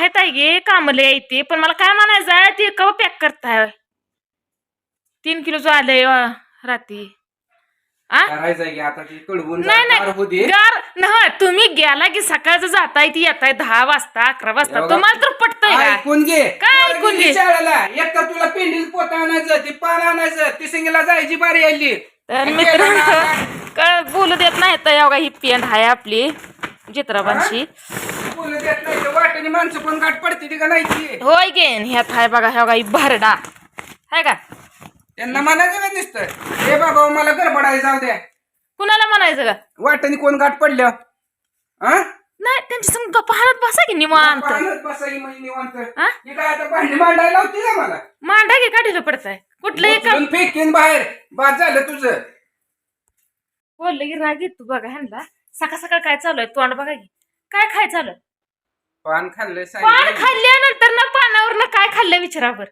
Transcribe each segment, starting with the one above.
माहीत आहे गे कामले आहे ते. पण मला काय म्हणायचं आहे ते कवा पॅक करताय? तीन किलोचं आलंय अं, रात्री. आ? करायचं आहे की आता ती कडवून नाही नाही. गार तुम्ही गेला की सकाळचं जाताय ती येताय दहा वाजता अकरा वाजता. एवढा- तुम्हाला तर पटतंय का? ऐकून घे. काय पोरगी ऐकून घे? गेली शाळेला एक तर तुला पेंडील पोत आणायचं ती पान आणायचं ती सिंगला जायची बारी आली. तर मित्र काय बोलू देत नाही तर एवढा ही पेंट आहे आपली चित्रपांशी बोलू देत नाही. तर वाटेने माणसं पण गाठ पडते ती का नाही ती? होय गे ह्यात आहे बघा ह्या ही भरडा. आहे का? त्यांना म्हणायचं का नुसतं. हे बाबा मला गडबडाय जाऊ द्या. कुणाला म्हणायचं का वाटेने कोण गाठ पडलं? हा नाही त्यांच्या संग गप्पा हाणत बसा की निवांत. पाण्यात बसाई मग निवांत. हा? हे काय आता भांडी मांडायला होती का मला? मांडा की काढीला पडताय? कुठलंही काम उचलून फेकीन बाहेर. बाद झालं तुझं. बोललं की राग येतो बघा ह्यांना. सकाळ सकाळ काय चालू आहे? तोंड बघा की. काय खाय चालू आहे? पान खाल्लंय पान सांगितलं. खाल्ल्यानंतर ना पानावर काय खाल्लं विचारावर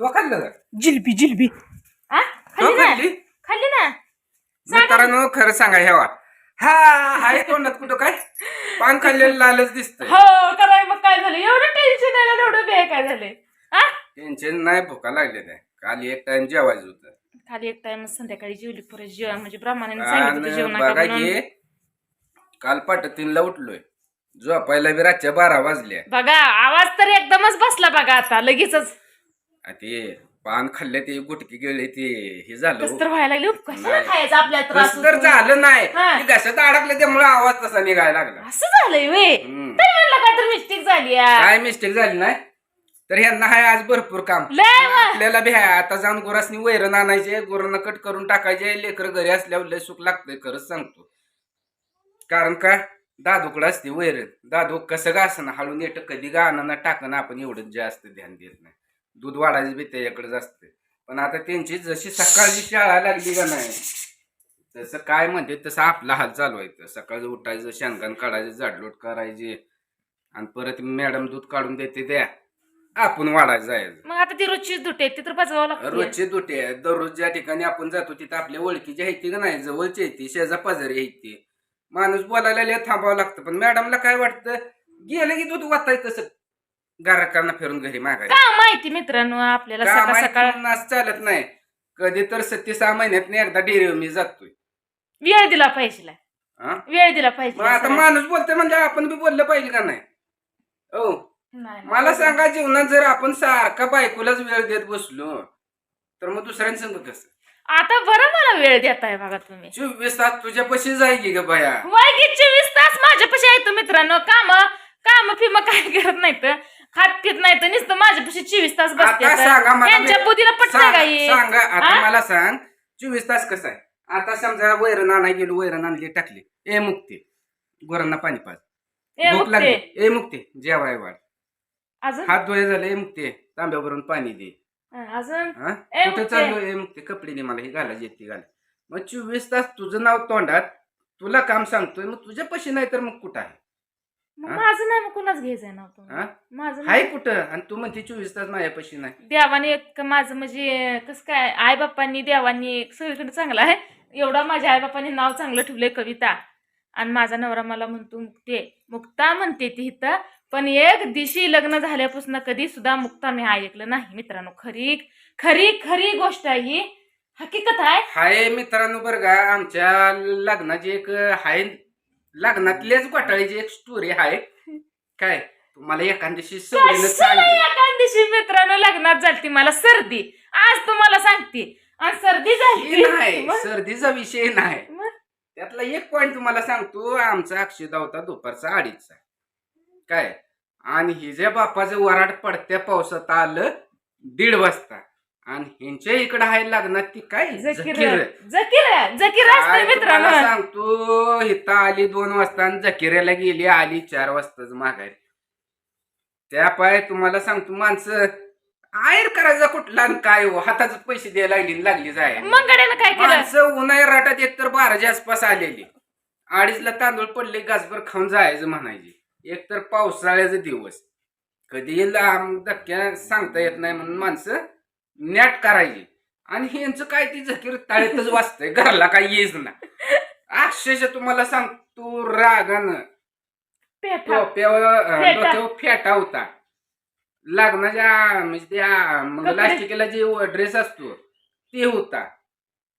तो खाल्लं का? जिलबी जिलबी. आ? तो खाल्ली ना? खाल्ली? खाल्ली ना? सांगा. मित्रांनो खरं सांगा हेवा हा हाय तोंडात कुठं काय? पान खाल्लेलं लालच दिसतंय. हो कराय मग काय झालं? एवढं टेन्शन आहे ना एवढं बे काय झालंय? आ? टेन्शन नाही भुका लागले नाही. काल एक टाइम जेवायचं होतं. खाली एक टाइम संध्याकाळी जेवली परत जेवण म्हणजे ब्राह्मणाने सांगितलं जेवण बघा. की काल तीनला उठलोय झोपायला बी रातच्या बारा वाजल्या. बघा आवाज तर एकदमच बसला बघा आता लगेचच. आ ते पान खाल्ले ते गुटकी गेले ते हे झालं. तर व्हायला लागले? कशाला नाही. खायचं आपल्या त्रास तसं तर होतो? झालं नाही. हा. ते घशात अडकलं त्यामुळे आवाज तसा निघायला लागला. असं झालंय वे हम्म. म्हणलं काय तर मिस्टेक झाली या. काय मिस्टेक झाली नाही? तर ह्यांना हाय आज भरपूर काम. लय वा. आपल्याला बी हाय. आता जाऊन गुरासनी वैरण आणायचे गुरांना कट करून टाकायचे. लेकर घरी असल्यावर लय सुख लागतंय खरंच सांगतो. कारण का? दादूकडं असते? वैरण दादू कसं का असं हळून येतं कधी गाणं टाकणं? आपण एवढं जास्त ध्यान देत नाही. दूध वाढायचं बी त्याच्याकडेच असते. पण आता त्यांची जशी सकाळची शाळा लागली का नाही तसं काय म्हणते तसं आपला हाल चालू आहे. सकाळचं उठायचं शेणगण काढायचं जाडलोट करायचे. आणि परत मॅडम दूध काढून देते त्या आपण वाढायचं जायचं मग आता ती रोजची दुटे ती तर लागते. रोजचे दुटे दररोज ज्या ठिकाणी आपण जातो तिथं आपल्या ओळखीची आहे का नाही? जवळची आहे ती शेजा पाजारी आहे ती. माणूस बोलायला लय थांबावं लागतं. पण मॅडमला काय वाटतं? गेलं की दूध वाचाय कसं गारकांना फिरून घरी मागायचं का माहिती मित्रांनो आपल्याला सकाळ सकाळ चालत नाही. कधी तर सत्ती सहा महिन्यात एकदा डेअरी मी जातोय. वेळ दिला पाहिजे हा? वेळ दिला पाहिजे मग आता माणूस बोलतोय म्हणजे आपण बी बोललं पाहिजे का नाही? हो. नाही, नाही. मला सांगा जीवनात जर आपण सारखा बायकोलाच वेळ देत बसलो तर मग दुसऱ्यांसंग कसं? आता बरं मला वेळ देताय बघा तुम्ही. चोवीस तास तुझ्या पशी जायची ग बाया. वय की चोवीस तास माझ्यापाशी आहेत मित्रांनो. काम काम फिम काय करत नाहीत. खात पित नाहीत. नुसतं माझ्यापाशी चोवीस तास बसते आता सांगा मला त्यांच्या मी- बुद्धीला पटतंय सांगा का हे? सांगा आता हा? मला सांग चोवीस तास कसं आहे? आता समजा वैरण आणा गेलो वैरण आणली टाकली. ए मुक्ती. गोरांना पाणी भूक मुक्ते. लागली. ए मुक्ती. जेवाय वाढ. अजून? हात धुळे झाले ए मुक्ती. तांब्यावरून पाणी दे. हा, अजून? हा? ए, कुठे मुक्ते. चाललो ए मुक्ती कपडे दे मला हे घालायची ती घाल मग चोवीस तास तुझं नाव तोंडात तुला काम सांगतोय मग तुझ्या पशी नाही तर मग कुठं आहे? मग हा? माझं नाही मग कुणाच घ्यायचंय ना हा? माझं हाय नाही. कुठं? आणि तू म्हणते चोवीस तास माझ्या पशी नाही. देवाने एक माझं म्हणजे कसं काय आई बाप्पांनी देवांनी सगळीकडे चांगलं आहे. एवढा माझ्या आई बाप्पांनी नाव चांगलं ठेवलंय कविता. आणि माझा नवरा मला म्हणतो मुक्ते मुक्ता म्हणते ती इथं पण एक दिवशी लग्न झाल्यापासून कधी सुद्धा मुक्ता मी ऐकलं नाही. मित्रांनो खरी खरी खरी गोष्ट आहे ही. हकीकत आहे. हाय मित्रांनो बरं का आमच्या लग्नाची एक हाय लग्नातल्याच घोटाळीची एक स्टोरी आहे. काय तुम्हाला एखाद्याशी दिवशी मित्रांनो लग्नात झालती? मला सर्दी. आज तुम्हाला सांगते. आणि सर्दी झाली. नाही? सर्दीचा विषय नाही? त्यातला एक पॉइंट तुम्हाला सांगतो आमचा अक्षदा होता दुपारचा अडीचचा. काय? आणि हिच्या बापाचं वराड पडत्या पावसात आलं दीड वाजता. आणि ह्यांच्या इकडं आहे लग्नात ती काय? जकीर. जकीर. जकीर. जकीर काय असते तुम्हाला मित्रांनो सांगतो इथं आली दोन वाजता आणि जकिऱ्याला गेली आली चार वाजताच माघारी. त्या पाय तुम्हाला सांगतो माणसं आयर करायचा कुठला आणि काय हो? हाताच पैसे द्यायला लागली लागली जाय. मंगड्यानं काय केलं? माणसं उन्हाळ्या राटात एकतर बाराच्या आसपास आलेली. अडीचला तांदूळ पडले गासभर खाऊन जायचं म्हणायचे. एकतर पावसाळ्याचे दिवस. कधी लांब धक्क्या सांगता येत नाही म्हणून माणसं नॅट करायची. आणि ह्यांचं काय ती झकीर ताळीतच वाचतंय घरला काय येच ना. अक्षरशः तुम्हाला सांगतो रागानं. डोक्यावर फेटा होता. लग्नाच्या म्हणजे त्या मंगलाष्टिकेला जे ड्रेस असतो ते होता.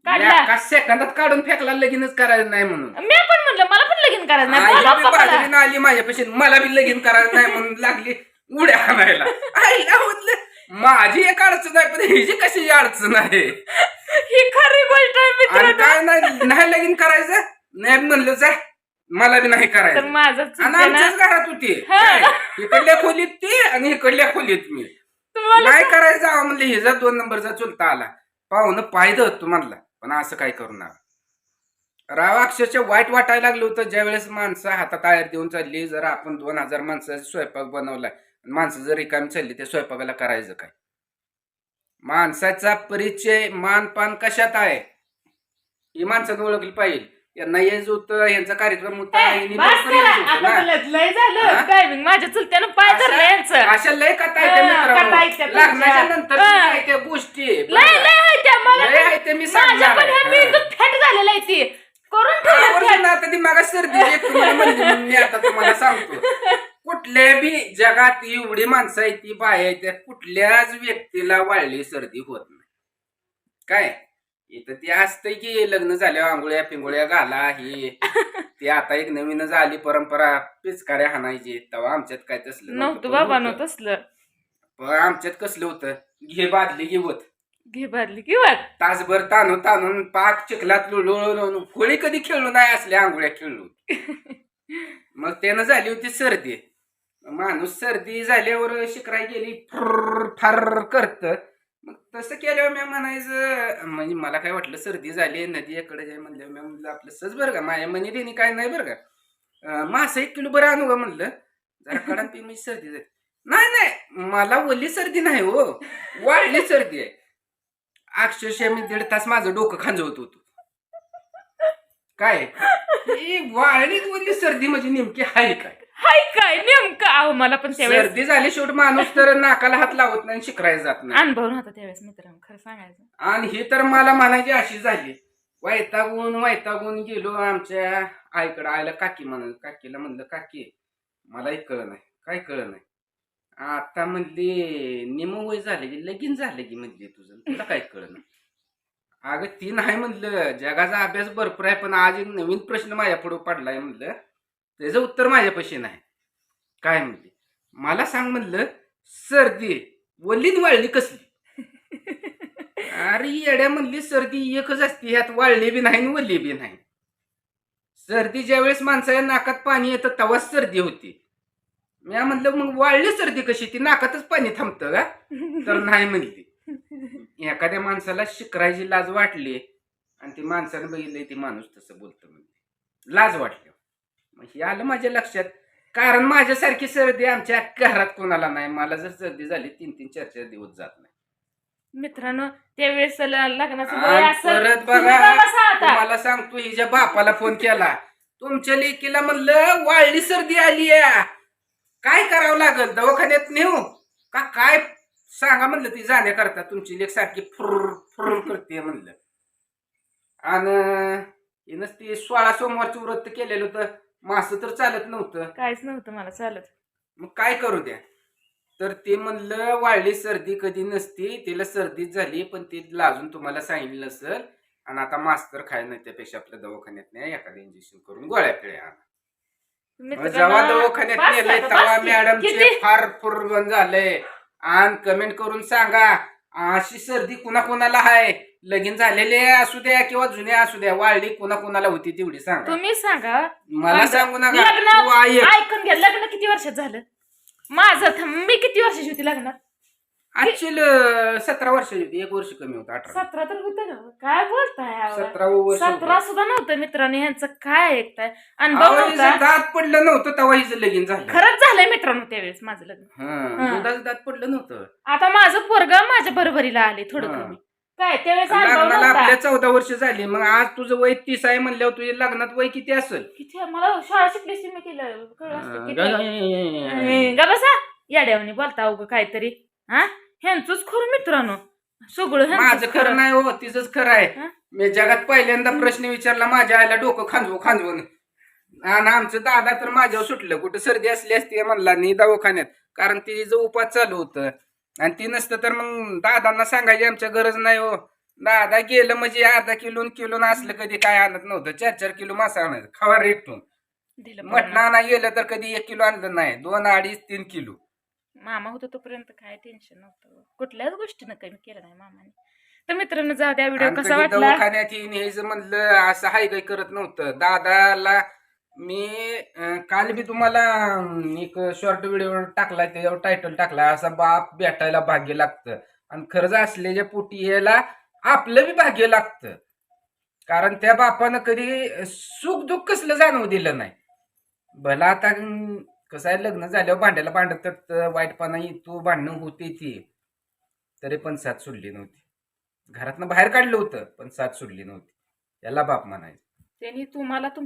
काढला. एका सेकंदात काढून फेकला लगीनच करायचं नाही म्हणून. मी पण म्हणलं मला पण लगीन करायचं नाही. आईला बोला बी पप्पाला. बाजरीनं आली माझ्यापाशी मला बी लगीन करायचं नाही म्हणून लागली उड्या आणायला आईला म्हटलं माझी एक अडचण आहे पण हिची कशी अडचण आहे? ही खरी गोष्ट आहे आणि मित्रांनो काय नाही नाही लगीन करायचं? नाही म्हणलं जा. मला बी नाही तर करायचं. माझं आणि चुकलं ना? आमच्याच घरात होती. हा. काय? इकडल्या खोलीत ती आणि इकडल्या खोलीत मी. तुम्हाला नाही करायचं अहो म्हणले हिचा दोन नंबरचा चुलता आला. पाहुणं पाहिजे तू म्हणला पण असं काय करू नका. राव अक्षरशः वाईट वाटायला लागलं होतं. ज्यावेळेस माणसं हातात आयर देऊन चालली जर आपण दोन हजार माणसाचा स्वयंपाक बनवलाय आणि माणसं जर रिकामी चालली त्या स्वयंपाकाला करायचं काय? माणसाचा परिचय मानपान कशात आहे? ही माणसानं ओळखली पाहिजे. यांना यायचं होतं यांचा कार्यक्रम होता यांनी बस लवकर करा. यायचं होतं आता ना. बोलत लय झालं? टायमिंग माझ्या चुलत्यानं पाय धरलं यांचं अशा लय कथा आहेत त्या हा, मित्रांनो. कथा आहेत त्या तुमच्या. लग्नाच्या नंतर हा. काय त्या गोष्टी लय लय आहे त्या मला लय आहे ते मी माझ्या सांगणार पण ह्या आहे. मेंदूत फॅट झालेला आहे ती करून ठेवलं. आता ती मागा सर्दी तुम्हाला म्हणली म्हणून मी आता तुम्हाला सांगतो कुठल्या बी जगात एवढी माणसं आहेत ती बाय आहेत त्या कुठल्याच व्यक्तीला वाळली सर्दी होत नाही काय इथं ते असतंय की लग्न झाल्यावर आंघोळ्या पिंगोळ्या घाला ही. ते आता एक नवीनच आली परंपरा पिचकाऱ्या हाणायची. तेव्हा आमच्यात काय तसलं नव्हतं. बाबा होतं. नव्हतं असलं पण आमच्यात कसलं होतं? घे बादली घे वत. घे भरली किंवा तासभर ताणून ताणून पाक चिखलात लुळून होळी कधी खेळलो नाही असल्या आंघोळ्या खेळलो. मग त्यानं झाली होती सर्दी. माणूस सर्दी झाल्यावर शिकराय गेली फर फार करत. मग तसं केल्यावर मी म्हणायचं म्हणजे मला काय वाटलं सर्दी झाली नदी एकडे जाय म्हणलं मी म्हणलं आपलं सच बरं का? माझ्या मनी देणी काय नाही बरं का? मासं एक किलो बरं आणू का? म्हणलं. जरा कडा पी मी सर्दी झाली नाही नाही मला ओली सर्दी नाही हो. वाढली सर्दी आहे. अक्षरशः मी दीड तास माझं डोकं खांजवत होतो. काय? वाळली ओली सर्दी म्हणजे नेमकी आहे काय? काय नेमकं. अहो मला पण त्यावेळेस सर्दी झाली शेवट माणूस तर नाकाला हात लावत नाही शिकरायला जात नाही. अनुभव नव्हता त्यावेळेस मित्रांनो खरं सांगायचं. आणि ही तर मला म्हणायची अशी झाली. वैतागून वैतागून गेलो आमच्या आईकडं. आईला काकी म्हण काकीला म्हणलं काकी मलाही कळ नाही. काय कळ नाही? आता म्हणली निम वय झालं की लगीन झालं की म्हणली तुझं. तुला काय कळ नाही? अगं ती नाही म्हणलं. जगाचा अभ्यास भरपूर आहे पण आज एक नवीन प्रश्न माझ्या पुढे पडलाय म्हणलं. त्याचं उत्तर माझ्यापाशी नाही. काय म्हणली मला सांग म्हणलं सर्दी वल्लीन वाळली कसली? अरे येड्या म्हणली सर्दी एकच असते. ह्यात वाळली बी नाही आणि वल्ली बी नाही. सर्दी ज्यावेळेस माणसाच्या नाकात पाणी येतं तेव्हाच सर्दी होती. मी म्हणलं मग वाळली सर्दी कशी? ती नाकातच पाणी थांबतं का? तर नाही म्हणली. एखाद्या माणसाला शिकरायची लाज वाटली आणि ती माणसानं बघितलंय ती माणूस तसं बोलतं म्हणजे लाज वाटली. मग हे आलं माझ्या लक्षात. कारण माझ्यासारखी सर्दी आमच्या घरात कोणाला नाही. मला जर सर्दी झाली तीन तीन चार चार दिवस जात नाही. मित्रांनो त्यावेळेस लग्नाचं वय आणि असेल परत तुम्ही बघा बसा आता. तुम्हाला सांगतो हिच्या बापाला फोन केला तुमच्या लेकीला म्हणलं वाळली सर्दी आली काय करावं लागल? दवाखान्यात नेऊ? का काय? सांगा म्हणलं ती जाण्याकरता तुमची लेख सारखी फुर फुर करते म्हणलं. आणि हिनंच ती सोळा सोमवारचं व्रत केलेलं होतं. मासं तर चालत नव्हतं काहीच नव्हतं मला चालत मग काय करू द्या तर ते म्हणलं वाळली सर्दी कधी नसती तिला सर्दीच झाली पण ती लाजून तुम्हाला सांगितलं नसल आणि आता मास्तर खाय नाही त्यापेक्षा आपल्या दवाखान्यात नाही एखादं इंजेक्शन करून गोळ्या पिळ्या. मग जेव्हा दवाखान्यात नेलंय तेव्हा. मॅडमचे? फार फुरबन झालंय आणि कमेंट करून सांगा अशी सर्दी कुणा कुणाला आहे लगीन झालेले असू द्या किंवा जुन्या असू द्या वाळली कुणा कुणाला होती तेवढी सांगा. तुम्ही सांगा. मला सांगू नका. लग्न- तू ऐकून घ्या लग्न किती वर्षात झालं? माझं थांब, मी किती वर्षाची होती लग्नात ऍक्च्युअली सतरा वर्षाची होती. एक वर्ष कमी होतं अठरा. सतरा तर होतं ना. काय बोलताय वर्ष होतं. सतरा सुद्धा नव्हतं मित्रांनो. ह्यांचं काय ऐकताय? अनुभव अहो, हिचं नव्हता दात पडलं नव्हतं तेव्हा हिचं लगीन झालं. खरंच झालंय मित्रांनो त्यावेळेस माझं लग्न. हा. दुधाचं दात पडलं नव्हतं. आता माझं पोरग माझ्या बरोबरीला आले थोडं हा. कमी. काय त्यावेळेस अनुभव लग्नाला नव्हता? आपल्या चौदा वर्ष झाली. मग आज तुझं वय तीस आहे म्हणल्यावर तुझ्या लग्नात वय किती असेल? किती? मला शाळा शिकली मी केलं. कळलं असतं किती? आहे. हा, गा बसा. याड्यावानी बोलता उगं काहीतरी. हा? ह्यांचंच खरं मित्रांनो. सगळं माझं ह्यांचंच खरं खरं. नाही हो तिचंच खरं आहे. हा? मी जगात पहिल्यांदा प्रश्न विचारला माझ्या आईला डोकं खांजवू खांजवून आणि आमचं दादा तर माझ्यावर सुटलं. कुठं सर्दी असली असती म्हणला नाही दवाखान्यात. कारण तिचं उपास चालू होतं. आणि ती नसतं तर मग दादांना सांगायची आमच्या गरज नाही हो. दादा गेलं म्हणजे अर्धा किलो किलो असलं कधी काय आणत नव्हतं. चार चार किलो मासा आणायचं खावा रेटून. पण. आणा गेलं तर कधी एक किलो आणलं नाही. दोन अडीच तीन किलो. मामा होतो तोपर्यंत काय टेन्शन नव्हतं. कुठल्याच गोष्टीनं कमी केलं नाही मामाने. तर मित्रांनो जाऊ द्या व्हिडिओ कसा वाटला? दवाखान्यात येईन न्यायचं म्हणलं असं हाय काही करत नव्हतं. दादाला मी अं, काल बी तुम्हाला अं, एक शॉर्ट व्हिडिओ टाकला त्याच्यावर टायटल टाकला असा बाप भेटायला भाग्य लागतं. आणि खरंच असलेल्या पोटी याला आपलं बी भाग्य लागतं. कारण त्या बापानं कधी सुख दुःख कसलं जाणवू दिलं नाही. भला आता अं, कसं आहे लग्न झाल्यावर भांड्याला भांडत तर वाईटपणा येतो भांडणं होते ती. तरी पण साथ सोडली नव्हती. घरातनं बाहेर काढलं होतं पण साथ सोडली नव्हती. याला बाप म्हणायचं. त्यांनी तुम्हाला तुम